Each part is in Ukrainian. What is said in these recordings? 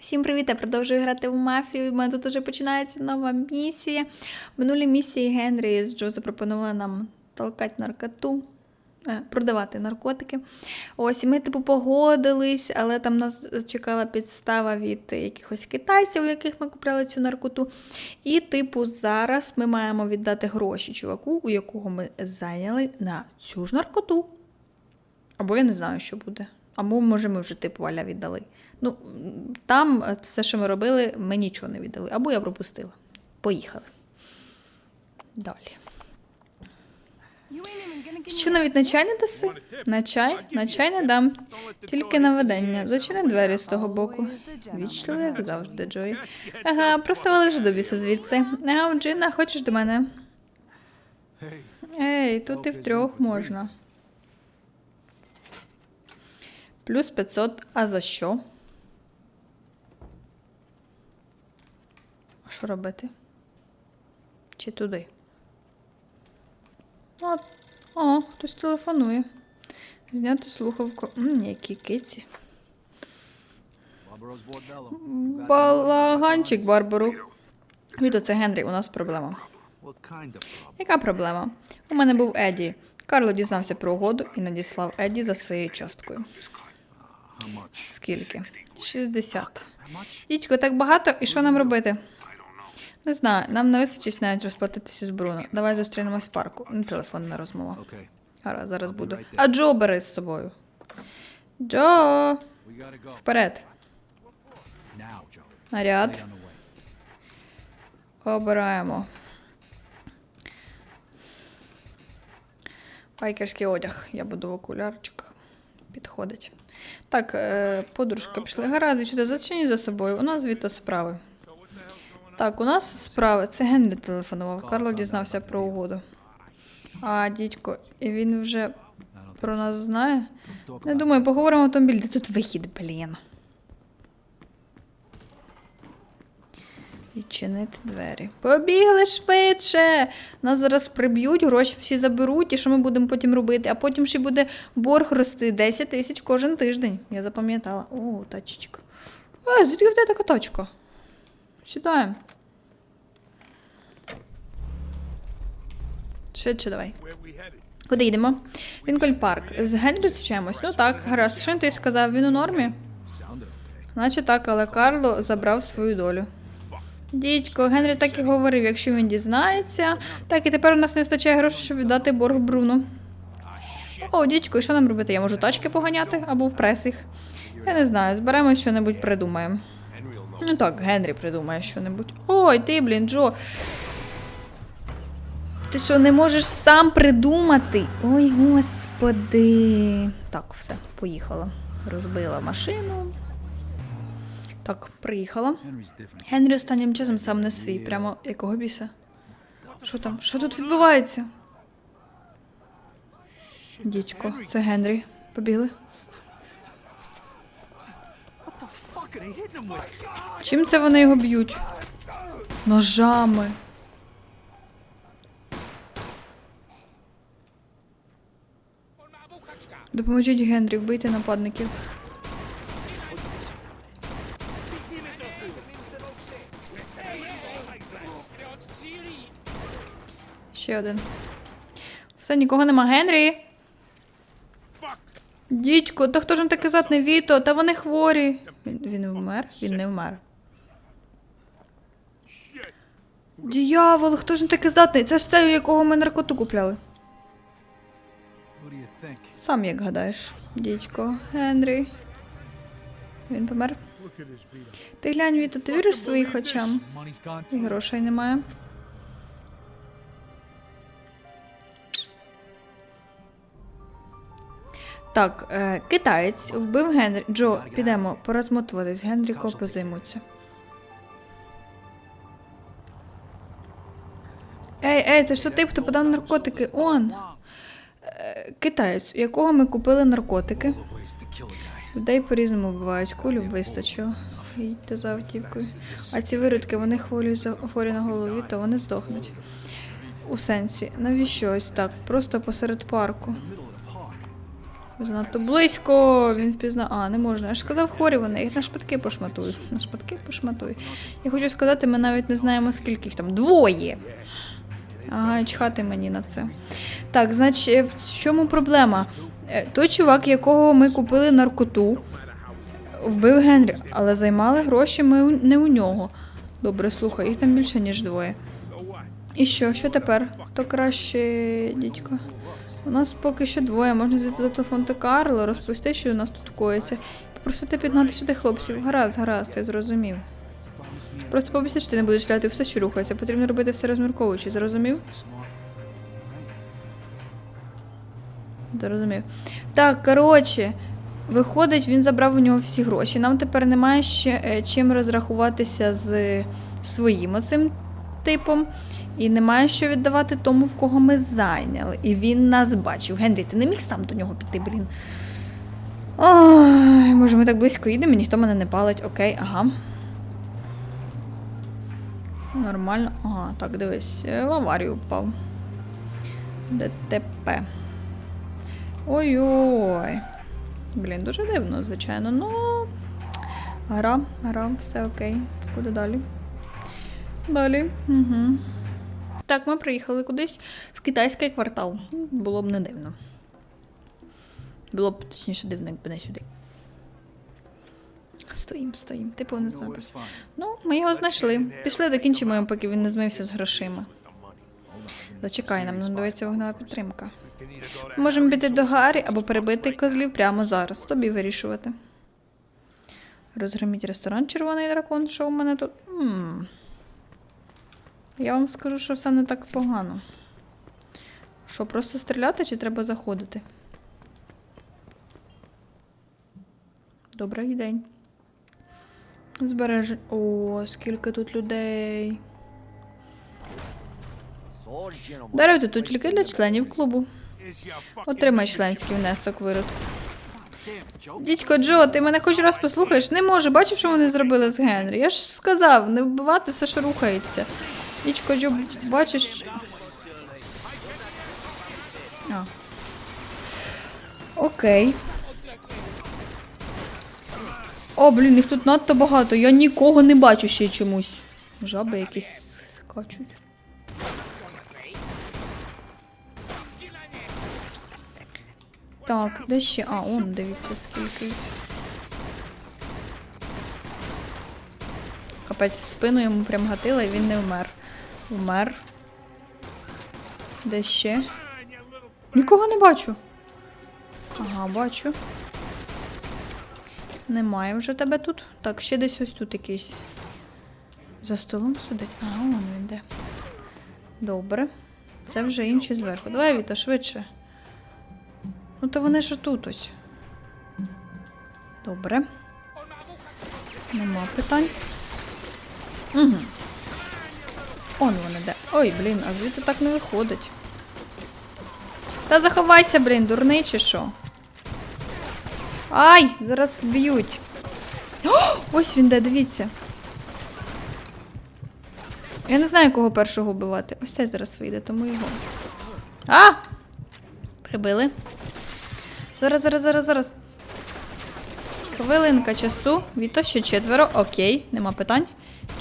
Всім привіт! Я продовжую грати в мафію. У мене тут вже починається нова місія. В минулій місії Генрі з Джо запропонували нам толкати наркоту, е, продавати наркотики. Ось і ми, типу, погодились, але там нас чекала підстава від якихось китайців, у яких ми купляли цю наркоту. І, типу, зараз ми маємо віддати гроші чуваку, у якого ми зайняли на цю ж наркоту. Або я не знаю, що буде. Або, може, ми вже типу Валя віддали. Ну, там е, все, що ми робили, ми нічого не віддали. Або я пропустила. Поїхали. Далі. Що навіть на чай не даси? На чай? На чай не дам. Тільки на ведення. Зачини двері з того боку. Вічливо, як завжди, Джої. Ага, просто вали вже до біса звідси. Ага, Джина, хочеш до мене? Ей, тут і втрьох можна. Плюс 500. А за що? А що робити? Чи туди? От. О, хтось телефонує. Зняти слухавку. М, які киці. Балаганчик, Барбару. Віто, це Генрі, у нас проблема. Яка проблема? У мене був Еді. Карло дізнався про угоду і надіслав Еді за своєю часткою. Скільки? 60. Дідько, так багато, і що нам робити? Не знаю, нам не вистачить навіть розплатитися з Бруно. Давай зустрінемось в парку. Не телефонна розмова. Гаразд, зараз буду. А Джо бери з собою. Джо! Вперед. Наряд. Обираємо. Байкерський одяг. Я буду в окулярчиках. Підходить. Так, е, подружка пішла Гаразд, ти зачиніть за собою. У нас звідти справи. Так, у нас справи. Це Генрі телефонував. Карло дізнався про угоду. А, дідько, і він вже про нас знає. Не думаю, поговоримо автомобіль. Де тут вихід, блін. Відчинити двері. Побігли швидше. Нас зараз приб'ють, гроші всі заберуть, і що ми будемо потім робити? А потім ще буде борг рости 10 тисяч кожен тиждень. Я запам'ятала. О, тачечка. Е, звідки в тебе така тачка? Сідаємо. Швидше давай. Куди йдемо? Лінкольн парк. З Генрі зустрічаємось? Ну так, гаразд. Що він тобі сказав? Він у нормі? Наче так, але Карло забрав свою долю. Дідько, Генрі так і говорив, якщо він дізнається. Так, і тепер у нас не вистачає грошей, щоб віддати борг Бруну. О, дідько, і що нам робити? Я можу тачки поганяти або в прес їх? Я не знаю, зберемо що-небудь придумаємо. Ну так, Генрі придумає що-небудь. Ой, ти, блін, Джо. Ти що, не можеш сам придумати? Ой, господи. Так, все, поїхала. Розбила машину. Так, приїхала. Генрі останнім часом сам не свій. Прямо якого біса? Що там? Що тут відбувається? Дідько, це Генрі. Побігли. Чим це вони його б'ють? Ножами. Допоможіть Генрі вбити нападників. Ще один. Все, нікого нема. Генрі. Дідько, та хто ж вам таке затне Віто? Та вони хворі. Він, він вмер? Він не вмер. Діявол, хто ж він таке здатний? Це ж те, у якого ми наркоту купляли. Сам як гадаєш, дідько, Генрі. Він помер. Ти глянь, Віто, ти віриш своїм очам? І грошей немає. Так, е, китаєць вбив Генрі. Джо, підемо порозмотуватись. Генрі копи займуться. Ей, ей, це що ти, хто подав наркотики? Он. Е, Китаєць, у якого ми купили наркотики. Людей по-різному вбивають, кулю вистачило. Їдьте за автівкою. А ці виродки, вони хворі, за- хворі на голові, то вони здохнуть. У сенсі, навіщо ось так? Просто посеред парку. Занадто близько, він впізнав. А, не можна. Я ж сказав хорі вони, їх на шпитки пошматую. На шпитки пошматую. Я хочу сказати, ми навіть не знаємо, скільки їх там. Двоє! Ага, чхати мені на це. Так, значить, в чому проблема? Е, Той чувак, якого ми купили наркоту, вбив Генрі, але займали гроші ми не у нього. Добре, слухай, їх там більше, ніж двоє. І що, що тепер? То краще, дідько. У нас поки що двоє. Можна звідти телефон Карло, розповісти, що у нас тут коїться. Попросити підгнати сюди хлопців. Гаразд, гаразд, я зрозумів. Просто пообіцяй, що ти не будеш ляти все, що рухається. Потрібно робити все розмірковуючи, зрозумів? Зрозумів. Так, коротше, виходить, він забрав у нього всі гроші. Нам тепер немає ще е, чим розрахуватися з своїм оцим типом. І немає що віддавати тому, в кого ми зайняли. І він нас бачив. Генрі, ти не міг сам до нього піти, блін. Ой, може, ми так близько їдемо, і ніхто мене не палить. Окей, ага. Нормально. Ага, так, дивись, е, в аварію впав. ДТП. Ой-ой. Блін, дуже дивно, звичайно. Ну. Гра, гра, все окей. Куди далі? Далі. Угу. Так, ми приїхали кудись в китайський квартал. Було б не дивно. Було б точніше дивно, якби не сюди. Стоїм, стоїм. Типу не знаю. Ну, ми його знайшли. Пішли докінчимо його, поки він не змився з грошима. Зачекай, нам знадобиться вогнева підтримка. Ми Можемо піти до Гаррі або перебити козлів прямо зараз. Тобі вирішувати. Розгроміть ресторан Червоний дракон, що у мене тут. м Я вам скажу, що все не так погано. Що, просто стріляти чи треба заходити? Добрий день. Збереж. О, скільки тут людей. Даруйте тут тільки для членів клубу. Отримай членський внесок виродку. Дідько Джо, ти мене хоч раз послухаєш? Не можу, бачив, що вони зробили з Генрі. Я ж сказав, не вбивати все, що рухається. Дідько Джо, бачиш. А. Окей. О, блін, їх тут надто багато. Я нікого не бачу ще чомусь. Жаби якісь скачуть. Так, де ще? А, он, дивіться, скільки. Капець в спину йому прям гатила, і він не вмер. Вмер. Де ще? Нікого не бачу. Ага, бачу. Немає вже тебе тут. Так, ще десь ось тут якийсь. За столом сидить. Ага, вон він де. Добре. Це вже інші зверху. Давай, Віта, швидше. Ну, то вони ж тут ось. Добре. Нема питань. Угу. Он вони де. Ой, блін, а звідти так не виходить. Та заховайся, блін, дурний чи що? Ай! Зараз вб'ють. Ось він де, дивіться. Я не знаю, кого першого вбивати. Ось цей зараз вийде, тому його. А! Прибили. Зараз, зараз, зараз, зараз. Хвилинка часу. Віто ще четверо. Окей, нема питань.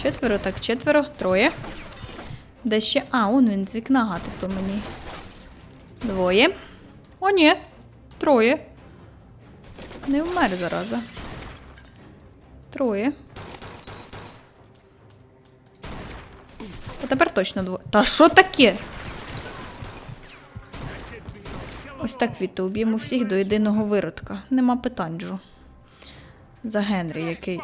Четверо, так, четверо, троє. Де ще. А, он він з вікна гатить по мені. Двоє. О, ні. Троє. Не вмер зараза. Троє. А тепер точно двоє. Та що таке? Ось так Віто, уб'ємо всіх до єдиного виродка. Нема питань, Джо. За Генрі, який.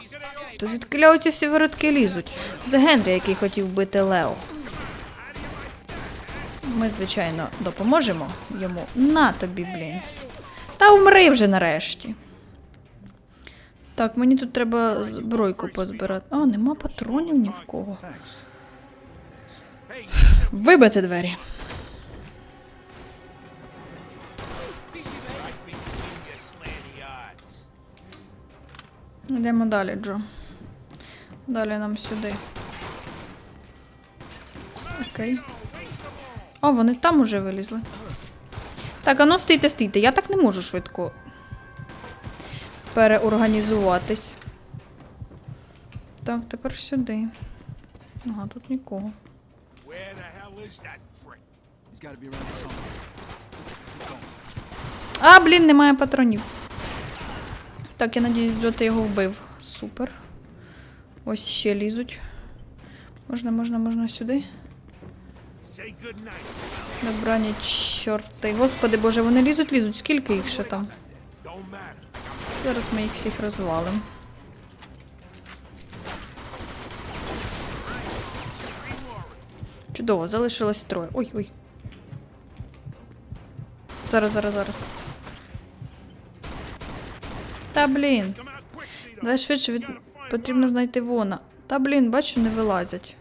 То звідки оці всі виродки лізуть? За Генрі, який хотів вбити Лео. Ми, звичайно, допоможемо йому. На тобі, блін. Та умри вже нарешті. Так, мені тут треба збройку позбирати. А, нема патронів ні в кого. Вибити двері. Йдемо далі, Джо. Далі нам сюди. Окей. О, вони там уже вилізли. Так, а ну стійте, стійте. Я так не можу швидко переорганізуватись. Так, тепер сюди. Ага, тут нікого. А, блін, немає патронів. Так, я надіюсь, Джо, ти його вбив. Супер. Ось ще лізуть. Можна, можна, можна сюди. Добрані чорти. Господи боже, вони лізуть, лізуть. Скільки їх ще там? Зараз ми їх всіх розвалимо. Чудово, залишилось троє. Ой, ой. Зараз, зараз, зараз. Та блін. Давай швидше від... потрібно знайти вона. Та блін, бачу, не вилазять.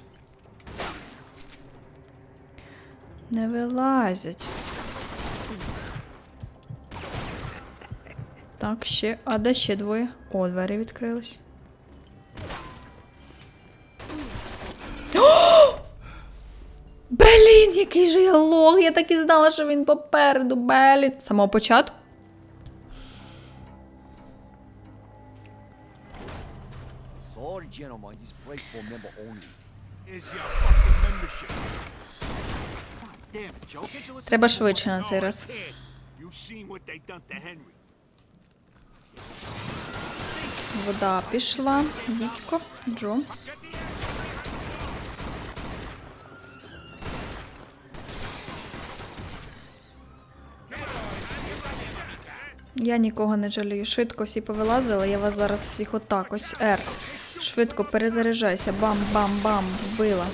Не вилазять. Так, ще. А де ще двоє? О, двері відкрились. О! Блін, який же я лох! Я так і знала, що він попереду. Блін. З самого початку. Sorry, gentlemen, this place for member only. Is your fucking membership? Треба швидше на цей раз. Вода пішла. Вітко, Джо. Я нікого не жалію. Швидко всі повилазили, я вас зараз всіх отак ось. Р. Швидко перезаряджайся. Бам-бам-бам. Вбила.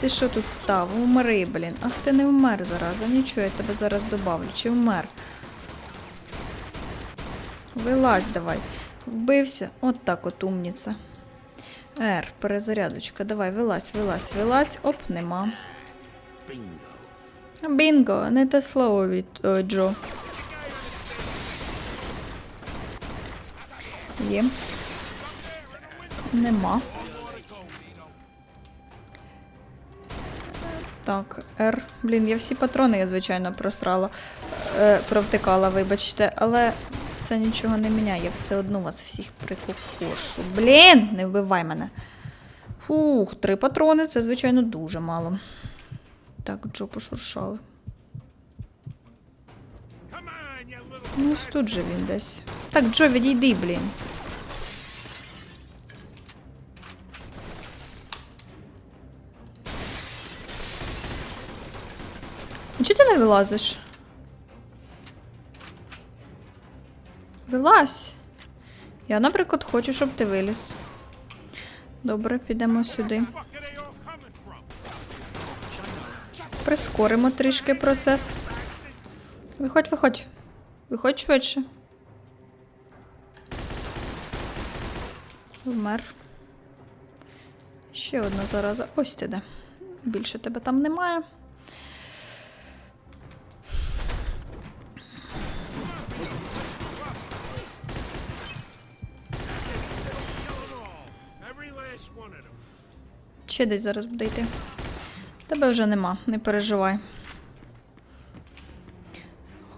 Ти що тут став? Умри, блін. Ах, ти не вмер зараза. Нічого, я тебе зараз добавлю. Чи вмер? Вилазь давай. Вбився. От так от умніця. Р, перезарядочка. Давай, вилазь, вилазь, вилазь. Оп, нема. Бінго, не те слово від о, Джо. Є. Нема. Так, Р. Блін, я всі патрони, я, звичайно, просрала. Е, провтикала, вибачте, але це нічого не міняє. Я все одно вас всіх прикокошу. Блін, не вбивай мене. Фух, три патрони, це, звичайно, дуже мало. Так, Джо пошуршали. Ну, тут же він десь. Так, Джо, відійди, блін. Вилазиш? Вилазь. Я, наприклад, хочу, щоб ти виліз. Добре, підемо сюди. Прискоримо трішки процес. Виходь, виходь. Виходь швидше. Вмер. Ще одна зараза. Ось ти де. Більше тебе там немає. Ще десь зараз буде йти. Тебе вже нема, не переживай.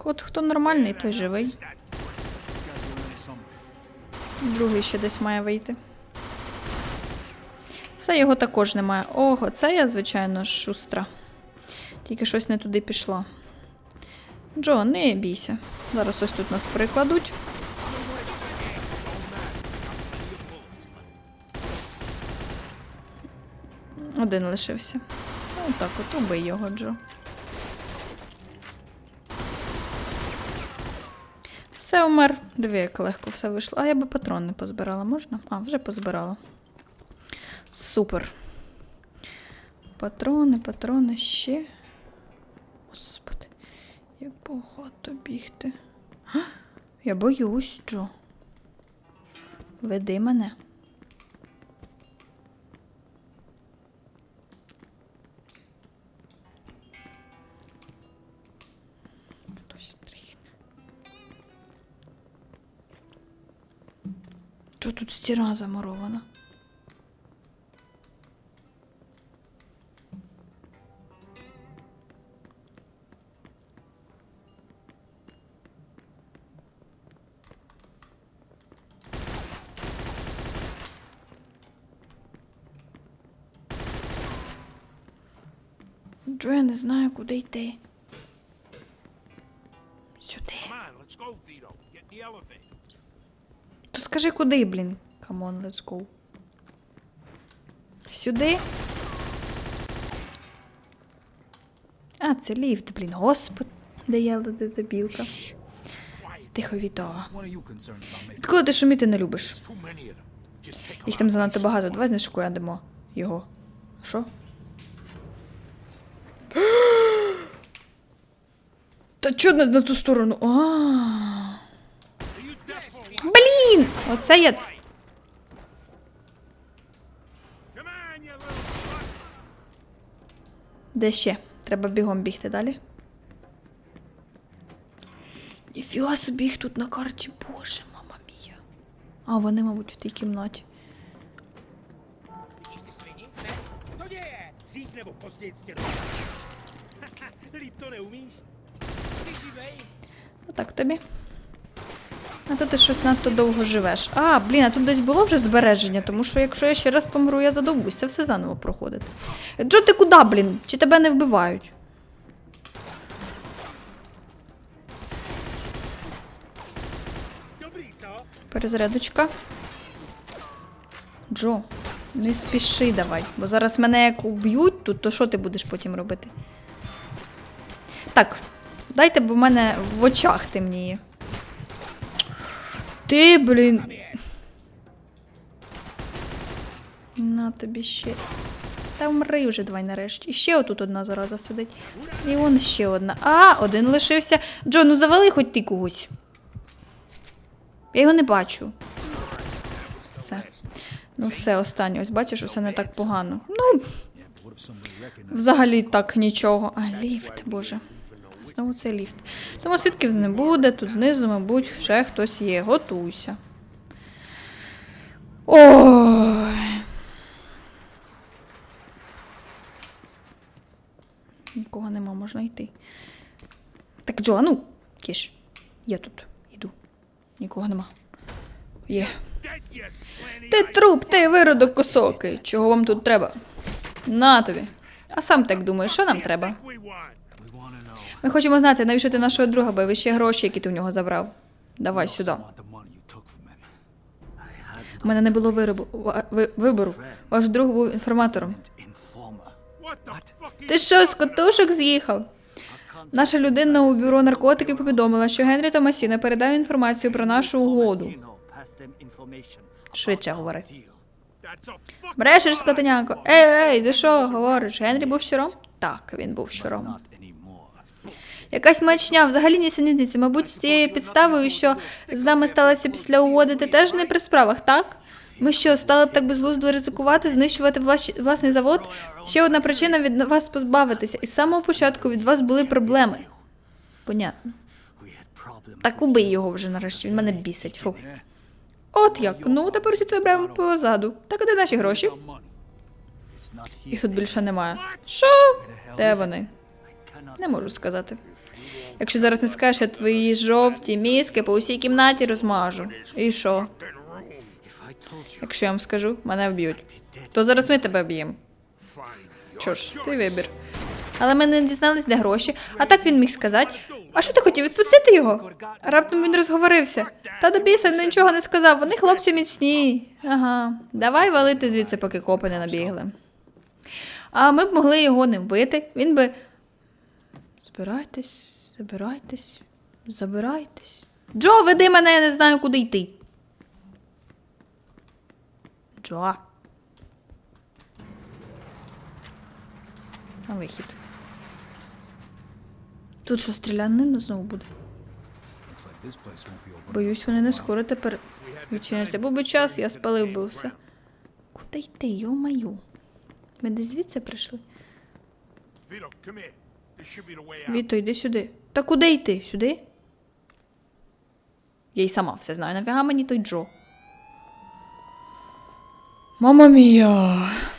От хто нормальний, той живий. Другий ще десь має вийти. Все, його також немає. Ого, це я, звичайно, шустра. Тільки щось не туди пішла. Джо, не бійся. Зараз ось тут нас прикладуть. Один лишився. Ну, так, от убий його, Джо. Все, умер. Диви, як легко все вийшло. А я би патрон не позбирала, можна? А, вже позбирала. Супер. Патрони, патрони ще. Господи, як багато бігти. Я боюсь, Джо. Веди мене. Тут стіра замурована. Джо я не знаю, куди йти. Скажи куди, блін. Come on, let's go. Сюди. А, це ліфт, блін, господи. Де я де дебілка. Тихо, Віто. Відколи ти шуміти не любиш? Їх там занадто багато. Давай знешкоядемо його. Що? Та чого на, на ту сторону? А. Оце butts. Де ще? Треба бігом бігти далі. Ніфіга собі їх тут на карті, боже, мама мія. А, вони, мабуть, в тій кімнаті. Отак тобі. А то ти щось надто довго живеш. А, блін, а тут десь було вже збереження, тому що якщо я ще раз помру, я задовбусь, це все заново проходити. Джо, ти куди, блін? Чи тебе не вбивають? Перезарядочка. Джо, не спіши давай, бо зараз мене як уб'ють тут, то що ти будеш потім робити? Так, дайте, бо в мене в очах темніє. Ти, блін. На тобі ще. Та вмри вже давай нарешті. І ще отут одна зараза сидить. І вон ще одна. А, один лишився. Джо, ну завали хоч ти когось. Я його не бачу. Все. Ну, все, останнє. Ось бачиш, усе не так погано. Ну, взагалі так нічого. А, ліфт, боже. Знову цей ліфт. Тому свідків не буде, тут знизу, мабуть, ще хтось є. Готуйся. Ой. Нікого нема, можна йти. Так, Джо, а ну, кіш. Я тут іду. Нікого нема. Є. Ти труп, ти виродок косокий. Чого вам тут треба? На тобі. А сам так думаєш, що нам треба? Ми хочемо знати, навіщо ти нашого друга бив і ще гроші, які ти в нього забрав. Давай сюди. У мене не було виробу, ви- вибору. Ваш друг був інформатором. Ти що, з котушок з'їхав? Наша людина у бюро наркотиків повідомила, що Генрі Томасіно передав інформацію про нашу угоду. Швидше говори. Брешеш, lie. Ей, ей, ти що говориш? Генрі був щуром? Так, він був щуром. Якась мачня, взагалі нісенітниця. Мабуть, з тією підставою, що з нами сталося після угоди, ти теж не при справах, так? Ми що, стали б так безглуздо ризикувати, знищувати власний завод? Ще одна причина від вас позбавитися. І з самого початку від вас були проблеми. Понятно. Так убий його вже нарешті, він мене бісить. Фу. От як. Ну, тепер усі твої проблеми позаду. Так а де наші гроші? Їх тут більше немає. Що? Де вони? Не можу сказати. Якщо зараз не скажеш, я твої жовті мізки по усій кімнаті розмажу. І що? Якщо я вам скажу, мене вб'ють. То зараз ми тебе б'ємо. Що ж, ти вибір. Але ми не дізнались, де гроші, а так він міг сказати. А що ти хотів відпустити його? Раптом він розговорився. Та до біса нічого не сказав. Вони хлопці міцні. Ага, давай валити звідси, поки копи не набігли. А ми б могли його не вбити. Він би. Збирайтесь, забирайтесь, забирайтесь. Джо, веди мене, я не знаю, куди йти. Джо. На вихід. Тут що стрілянина знову буде? Боюсь, вони не скоро тепер відчиняться. Був би час, я спалив би все. Куди йти, йо-маю? Ми десь звідси прийшли. Віто, йди сюди. Та куди йти? Сюди? Я й сама все знаю. Нафіга мені той Джо. Мама мія. Ah.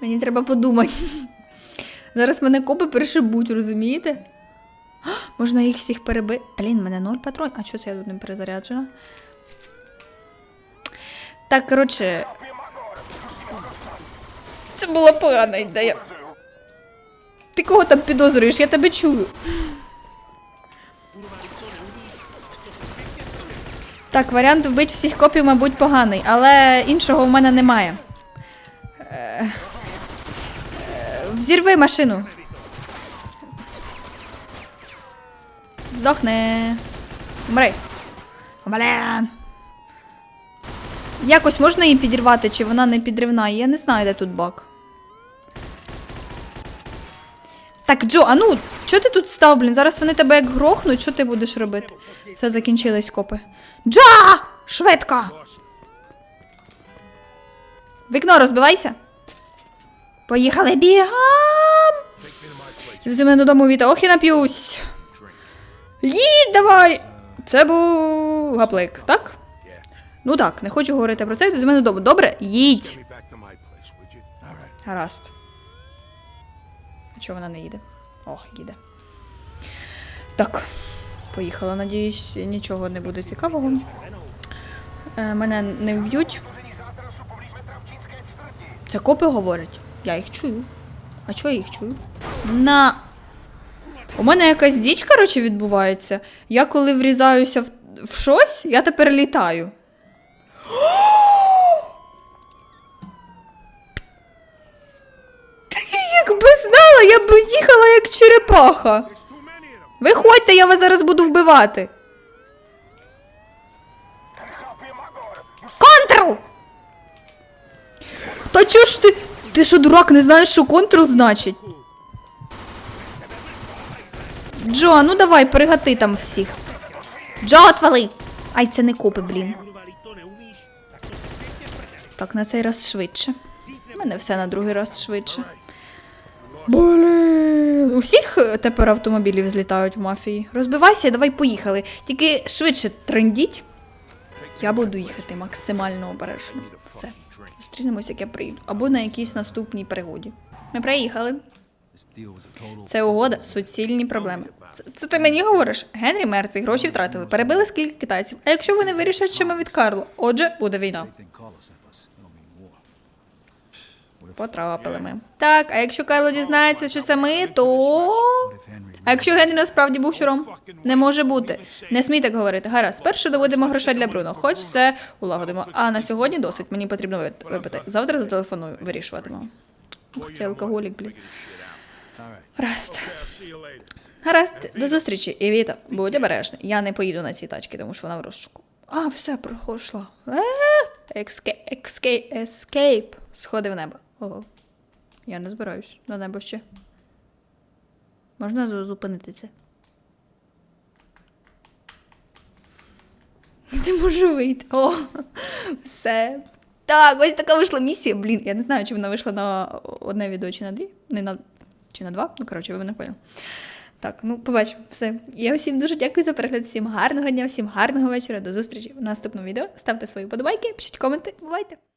Мені треба подумати. Зараз мене копи перешибуть, розумієте? Можна їх всіх перебити. Блін, мене ноль патронів. А що це я тут не перезаряджена? Так, коротше. Це була погана ідея. Ти кого там підозрюєш? Я тебе чую. Так, варіант вбити всіх копів, мабуть, поганий, але іншого в мене немає. Е, е, Взірви машину. Здохне. Умри. Блін. Якось можна її підірвати, чи вона не підривна? Я не знаю, де тут баг. Так, Джо, а ну, що ти тут став, блін? Зараз вони тебе як грохнуть, що ти будеш робити? Все, закінчились копи. Джо! Швидко! Вікно розбивайся. Поїхали бігом! Вези мене додому Віта. Ох, і нап'юсь. Їдь давай! Це був гаплик, так? Ну так, не хочу говорити про це. Вези мене додому. Добре? Їдь. Гаразд. А чого вона не їде? О, їде. Так, поїхала. Надіюсь, нічого не буде цікавого. Е, мене не вб'ють. Це копи говорять. Я їх чую. А чого я їх чую? На. У мене якась діч, коротше, відбувається. Я коли врізаюся в, в щось, я тепер літаю. Якби знала, я б їхала як черепаха. Виходьте, я вас зараз буду вбивати. Контрол! Та чого ж ти? Ти що, дурак, не знаєш, що контрол значить? Джо, ну давай, перегати там всіх. Джо, отвали! Ай, це не копи, блін. Так, на цей раз швидше. У мене все на другий раз швидше. Блін. У всіх е, тепер автомобілів злітають в мафії. Розбивайся, давай поїхали. Тільки швидше трендіть. Я буду їхати максимально обережно. Все. Зустрінемось, як я приїду. Або на якійсь наступній пригоді. Ми приїхали. Це угода, суцільні проблеми. Це, це ти мені говориш? Генрі мертвий, гроші втратили, перебили скільки китайців. А якщо вони вирішать, що ми від Карло? Отже, буде війна. Потрапили ми. Так, а якщо Карло дізнається, що це ми, то. А якщо Генрі насправді був щуром? Не може бути. Не смій так говорити. Гаразд, спершу доводимо грошей для Бруно, хоч це улагодимо. А на сьогодні досить. Мені потрібно вип- випити. Завтра зателефоную, вирішуватимемо. Ух, це алкоголік, блін. Гаразд. Гаразд, до зустрічі. І Віта, будь обережний. Я не поїду на цій тачці, тому що вона в розшуку. А, все, пройшла. Ескейп, ескейп. Сходи в небо. Ого. Я не збираюсь на небо ще. Можна зупинити це? Не можу вийти. О, все. Так, ось така вийшла місія. Блін, я не знаю, чи вона вийшла на одне відео, чи на дві. Не на чи на два. Ну, коротше, ви мене поняли. Так, ну побачимо. Все. Я всім дуже дякую за перегляд. Всім гарного дня, всім гарного вечора. До зустрічі в наступному відео. Ставте свої подобайки, пишіть коменти. Бувайте!